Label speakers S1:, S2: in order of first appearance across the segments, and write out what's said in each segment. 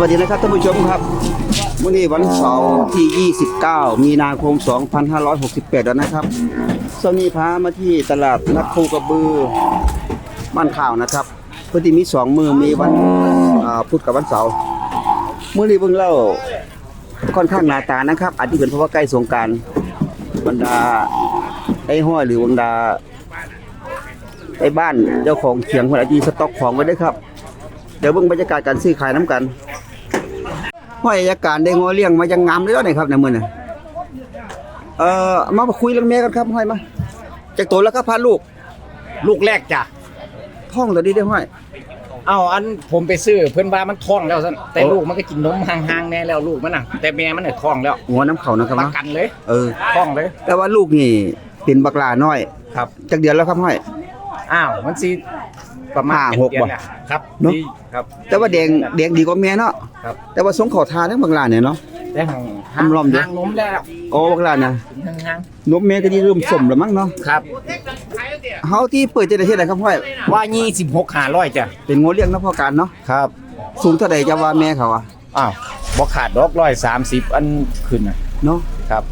S1: วัสดีนะครับท่านผู้ชมครับวันนี้วันเสาร์ที่ 29 มีนาคม 2568 แล้วนะครับเช้านี้พามาที่ตลาดนัดคูกระบือบ้านข่าวนะครับพื่อที่มีสองมือมีวันพุธกับวันเสาร์เมื่อนี้เบิ่งเล่าค่อนข้างหนาตานะครับอาจจะเป็นเพราะว่าใกล้สงการบรรดาไอ้ห้อยหรือบรรดาไอ้บ้านเจ้าของเขียงคนอาจจะสต็อกของไว้ด้วยครับเดี๋ยวเบิ่งบรรยากาศการซื้อขายน้ำกัน ห้อยอายการได้งอเลี้ยงมายังงามเลยเนาะนี่ครับในมื้อนี้เอ่อมาคุยเรื่องแม่กันครับห้อยมาจากตัวแล้วก็พาลูก
S2: ลูกแรกจ้ะ
S1: ท้องตัวนี้ได้ห้อย
S2: เอาอันผมไปซื้อเพื่อนบ้านมันท้องแล้วซั่นแต่
S1: โอ้
S2: ลูกมันก็กินนมห่างๆแน่แล้วลูกมันน่ะ แต่แม่มันน่ะท้องแล้ว
S1: หัวน้ำเขานะครับ
S2: ประ
S1: เนาะ
S2: กันเลย
S1: เออ
S2: ท้องเลย
S1: แต่ว่าลูกนี่เป็นบักหลาน้อย
S2: ครับ
S1: จากเดือนแล้วครับห้อย
S2: อ้าวมันสิ ประมาณ
S1: ห้าหก
S2: เดือน
S1: บ่
S2: เนี่ยครับ
S1: เนอะ
S2: ดีครับ
S1: แต่ว่าแดงแดงดีกว่าแม่เนาะ
S2: ครับ
S1: แต่ว่าสงขอทานทั้งบักหลาเนี่ยเนาะ
S2: แต่ห่าง
S1: อำลอมเด้อ
S2: ห่างนมแล้ว
S1: โอ้บักหลาน่ะ
S2: ห่าง
S1: นมแม่ก็ดีเริ่มสมแล้วมั้งเนาะ
S2: ๆครับ
S1: เฮาที่เปิดจะได้เฮ็ดอะไรครับห้อย
S2: ว่า26 500จ้ะ
S1: เป็นงัวเลี้ยงเนาะพ่อการเนาะ
S2: ครับ
S1: สูงเท่าใดจะว่าแม่เขาอะ
S2: อ้าวบ่ขาดดอก130อันขึ้นน่ะ
S1: เนาะ
S2: ครับ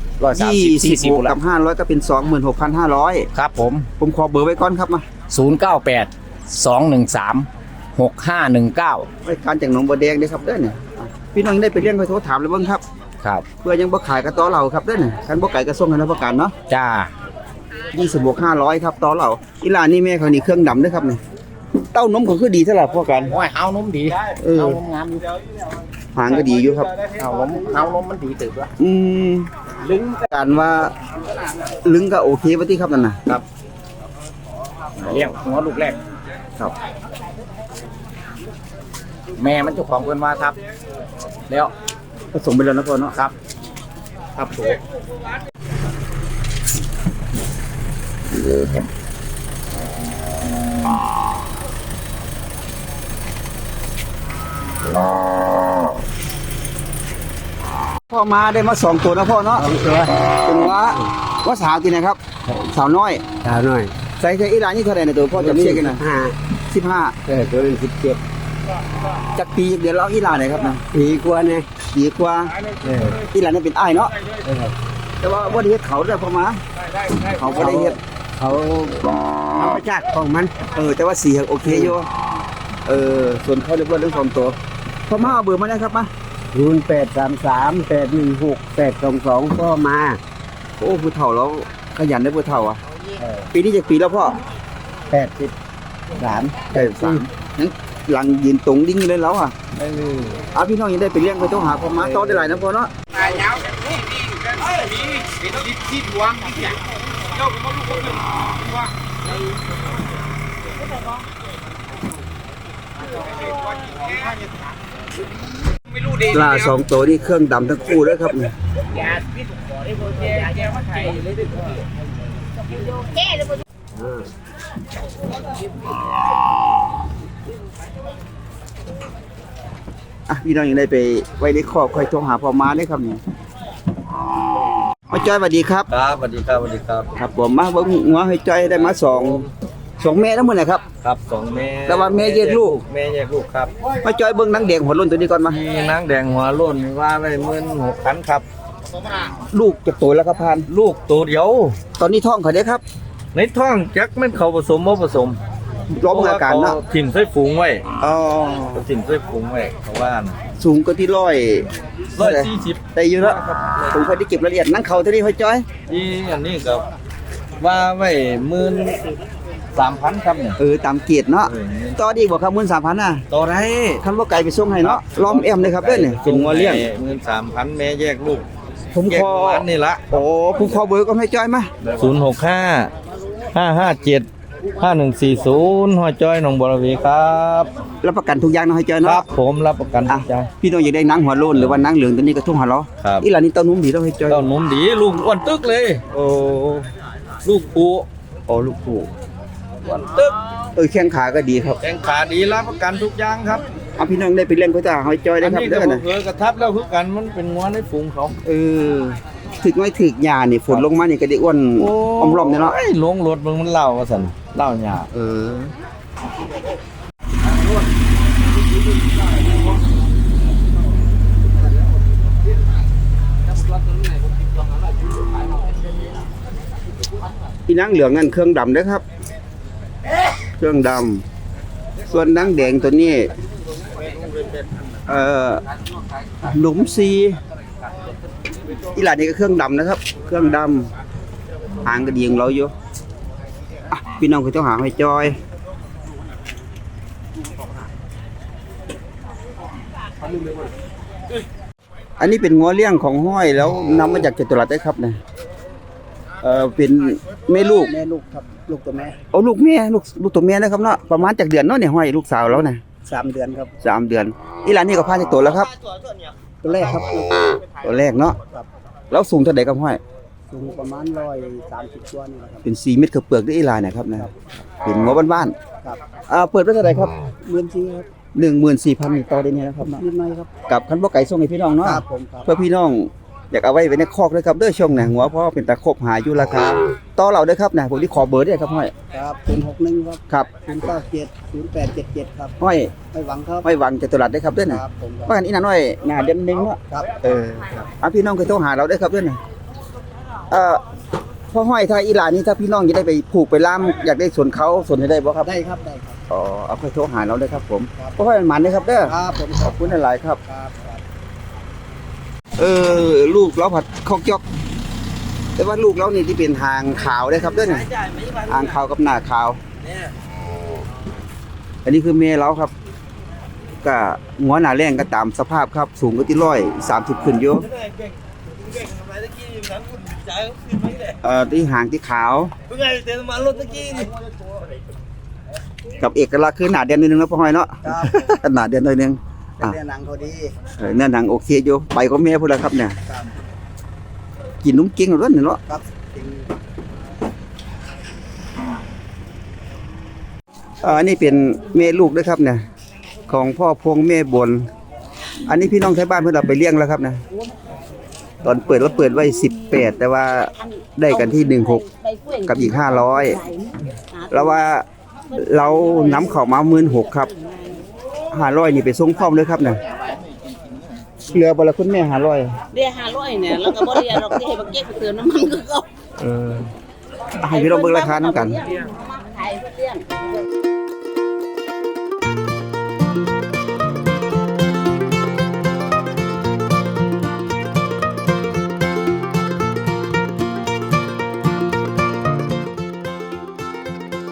S1: ยี่
S2: 130
S1: สิบหก
S2: 40แล้
S1: กั
S2: ว
S1: บห้าร้อยก็เป็นสองหมื่นหกพันห้าร้อย
S2: ครับผม
S1: ผมขอเบอร์ไว้ ก่อนครับมา
S2: 098 213 6519
S1: ไว้การจากหนองบัวแดงเด้อครับเด้อเนี่ยอะพี่น้องได้ไปเลี้ยงไปโทรถามเลยเบ้างครับ
S2: ครับ
S1: เพื่อยังบ่ขายกับต่อเราครับเด้อเนี่ยคันบ่ไก่กระส่งให้รับประกันเนาะ
S2: จ้า
S1: ยี่สิบบวกห้าร้อยครับต่อเราอีหลานนี่แม่เขานี่เครื่องดำเด้อครับเนี่ยเต้านมเขาคือดีเท่าไหร่พ่อกัน
S2: โอ้ยเอานมดี
S1: เออ
S2: เอานมงามอยู่
S1: หางก็ดีอยู่ครับ
S2: เอานมเอานมมันดีตึกวะ
S1: อืม
S2: ลึง
S1: การว่าลึงก็โอเคปะที่ครับนั่นน่ะ
S2: ครับเลี้ยงหัวลูกแรก
S1: ครับ
S2: แม่มันเจ้าของเพิ่นว่าครับ แล้ว
S1: ผสมไปแล้วนะพ่อเนาะ
S2: ครับ ครับถูก
S1: พ่อมาได้มาสองตัวนะพ่อเนาะเป็นว่าว่าสาวกี่นะครับ สาวน้อย
S3: สาวหน่อย
S1: ใส่ใส่อีหลานนี่เท่าไหร่นะตัวพ่อจำเช็คกันนะ
S3: ห้า
S1: สิบห้า
S3: เออตัวนี้สิบเจ็ด
S1: จากปีจากเดือนแล้วอีหลานไหนครับนะ
S3: ปีกว่าเนี่ย
S1: ปีกว่า
S3: เออ
S1: อีหลานนี่เป็นอ้ายเนาะ
S3: เออ
S1: แต่ว่าบ่ได้เฮ็ดเขาเด้อพ่อมาเขาบ่ได้เฮ็ด
S3: เขาธรรมชาติของมัน
S1: เออ แต่ว่าสีโอเคอยู่เออส่วนเขาเรียกว่าเรื่องของตัวพ่อมาเอาเบอร์มาได้ครับมา
S3: ศูนย์แปดสามสามแปดหนึ่งหกแปดสองสองก็มา
S1: โอ้ผู้เฒ่าแล้วขยันได้ผู้เฒ่าอะ
S3: เออ
S1: ปีนี้จากปีแล้วพ่อ
S3: แปดสิบสาม
S1: แปดสามยังหลังยืนตรงดิ้งอยู่เลยแล้วอะ
S3: เออ
S1: เอาพี่น้องยังได้ไปเลี้ยงไปต้องหาพ่อมาต่อได้หลายนะพ่อเนาะปลาสองตัวนี่เครื่องดำทั้งคู่เลยครับ เนี่ยอะพี่น้องยังได้ไปไว้ในครอบคอยโทรหาพ่อมาได้ครับนี่มาจ้อยสวัสดีครับ
S4: ครับสวัสดีครับสวัสดีครับ
S1: ครับผมมาเบิ่งหัวให้จ้อยได้มาสองสองแม่ทั้งหมดเลยครับ
S4: ครับสองแม่
S1: แต่ว่าแม่แยกลูก
S4: แม่แยกลูกครับ
S1: มาจ้อยเบิ่งหนังแดงหัวล้นตัวนี้ก่อนมา
S4: มีนางแดงหัวโล้นว่าไว้หมื่นหกพันครับ
S1: ลูกจะโตแล้วครับพาน
S4: ลูกตัวเดียว
S1: ตอนนี้ท้องเขาได้ครับ
S4: ในท้องจักแม่นเขาผสมบ่ผสม
S1: ร้องอาการเนาะ
S4: พว่ขถิ่มใส่ฝูงไว้
S1: อ๋อ
S4: เขาถิ่มใส่ฝูงไว้เขาว่านะ
S1: สูงก็ที่ร้อย
S4: ร้อยสี่สิบ
S1: ได้อยู่แล้วผมเคยได้เก็บรายละเอียดนั่งเขาเท่านี้ห้อยจ้อย
S4: อีอันนี้ก็ว่าไว้หมื่นสามพันครับเนี่ย
S1: เออตามเกียรติเนาะ
S4: เออ
S1: ต่อดีบอกครับมื่นสามพันน่ะ
S4: ต่อได้
S1: คันว่าไก่ไปส่งให้เนาะล้อมแอมเลยครับเด้อเนี่ยเป็นงัวเลี้ยง
S4: หมื่นสามพันแม่แยกลูก
S1: ผม
S4: แยก
S1: ขอ
S4: วันนี่ละ
S1: โอ้ผมขอเบอร์ก็ให้จ้อยมา
S4: ศูนย์หกห้าห้าห้าเจ็ดห้าหนึ่งสี่ศูนย์หอจ้อยหนองบัวระเวีครับ
S1: รับประกันทุกอย่างเนาะให้จ้อย
S4: ค
S1: เนาะ
S4: รับผมรับประกัน
S1: อะ
S4: ใจ
S1: พี่น้องอยากได้หนังหัวโลนหรือว่าหนังเหลืองตัวนี้ก็ทุ่งหาเรา
S4: ครับ
S1: อีหลานนี่เต้านุ่มดีต้องให้จ้อย
S4: เต้านมดีลูกอ้วนตึกเลย
S1: โอ้
S4: ลูกปู
S1: โอ้ลูกผู้
S4: อ้วนตึก
S1: เออแข้งขาก็ดีครับ
S4: แข้งขาดีรับประกันทุกอย่างครับ
S1: เอาพี่น้องได้ไปเลี้ยงก็จะให้จ้อยได้
S4: อัน
S1: ครับ
S4: นี้
S1: เด้
S4: ก็
S1: อนะ
S4: เผลอกระทับแล้วคือกันมันเป็นงัวในฝูงเขา
S1: เออถึกไม่ถึกหญ้านี่ฝนลงมานี่ก็ได้อ้วนอมรอมเนี่ยเนาะ
S4: ไอ้ลงรถมึงมันเล่าว่าสันเล่าหยา
S1: เอออีนางเหลืองนั่นเครื่องดำเด้อครับ เครื่องดำส่วนนางแดงตัวนี้ เอ่อหลุมซีอีหลานนี่ก็เครื่องดำนะครับ เครื่องดำหางกระเดียงเราอยู่อะพี่น้องคือต้องหาให้จอยอันนี้เป็นงัวเลี้ยงของห้อยแล้วนำมาจากจตุรัสได้ครับเนี่ยเออเป็นแม่ลูก
S3: แม่ลูกครับ ลูกตัวแม่
S1: เอาลูกแม่ลูกลูกตัวแม่นะครับเนาะประมาณจากเดือนเนาะเนี่ยห้อยลูกสาวแล้วนะ
S3: สามเดือนครับ
S1: สามเดือนอีหลานนี่ก็พาจากตัวแล้วครับ
S3: ตัวแรกครับ
S1: ตัวแรกเนาะ
S3: ครับ
S1: แล้วสูงเท่าไหร่ครับห้อย
S3: สูงประมาณร้อยสามสิบตัวนี่แหละครับ
S1: เป็น4เม็ดกับเปลือกด้วยอีหลานนะครับนะเป็นงัวบ้าน
S3: ครับ
S1: ๆอ่าเปิดไว้เท่าไหร่ครับ
S3: เมือนซีครับ
S1: 14,000ต่อได้เนี่ยนะครับเนาะ
S3: นิดหน่อยครับ
S1: กับคันบ่ไก่ส่งให้พี่น้องเนาะ
S3: ครับผมครับ
S1: เพื่อพี่น้อง อยากเอาไว้ไว้ในคอกด้วยครับเด้อช่วงหนังหัวเพราะว่าเป็นตะครบหาอยู่ราคาต่อเราเด้อครับนะผมที่ขอเบอร์ด้วยครับห้อย
S3: ครับศูนย์หกหนึ่งครับ
S1: ครับ
S3: ศูนย์เก้าเจ็ดศูนย์แปดเจ็ดเจ็ดครับ
S1: ห้อย
S3: ไม่หวังครับ
S1: ห้อยหวังจตุรัสได้อครับเด้อนะครับ
S3: ผมครับ
S1: ว่ากันอีน่าน้อยหน้าเด่นหนึงเนาะ
S3: ครับ
S1: เออเอาพี่น้องเคยโทรหาเราได้อครับเด้อนะเอ่อพ่อห้อยถ้าอีหลานนี่ถ้าพี่น้องจะได้ไปผูกไปล่ามอยากได้ส่วนเขาส่วนให้ได้บ่ครับ
S3: ได้ครับได้ครับ
S1: อ๋อเอาค่อยโทรหาเราได้อครับผม
S3: ครับ
S1: พ่อห้อยมันมันเด้อครับเด้อ
S3: ครับผม
S1: ขอบคุณหลายๆครับ
S3: ครับครับ
S1: เออ ลูกเราผัดข้าวจอก แต่ว่าลูกเรานี่ที่เป็นหางขาวได้อครับเด้อนี่หางขาวกับหน้าขาว อันนี้คือเมเราครับก็หัวหน้าแรงก็ตามสภาพครับ สูงก็ที่ร้อยสามสิบขึ้นอยู่เอ่อที่หางที่ขาว
S5: เพิ่งไงเติมน้ำมันรถตะกี้นี่
S1: กับเอกลักษณ์คือหนาเด่นนิดนึงนะพ่อห้อยเนาะ
S3: ครับ
S1: หนาเด่นหน่อยนึง
S3: เป็นเรื่องหนังเขาดี
S1: เออเนื้อหนังโอเคอยู่ไปก็แม่พูดแล้วครับเนี่ย
S3: ครับ
S1: กินนุ่มเก่งหรือเนาะ
S3: ครับจริง
S1: เอ่ออันนี้เป็นแม่ลูกด้วยครับเนี่ย ของพ่อพวงแม่บน อันนี้พี่น้องใช้บ้านเพื่อนเอาไปเลี้ยงแล้วครับนะตอนเปิดว่าเปิดไว้สิบแปดแต่ว่าได้กันที่หนึ่งหกกับอีกห้าร้อยแล้วว่าเรานำเข้ามาหมื่นหกครับ ห้าร้อยนี่ไปส่งพร้อมเลยครับเนี่ยเหลือบละคุณแม่ห้าร้อย
S6: เรียห้าร้อยเนี่ยแล้วก็บ่เรียเราที่ให้บักเก็ตไปเติมน้ำมันคือเขา
S1: เออให้พี่น้องเบิ่งราคาน้ำกัน
S6: มาขายเพื่อเลี้ยง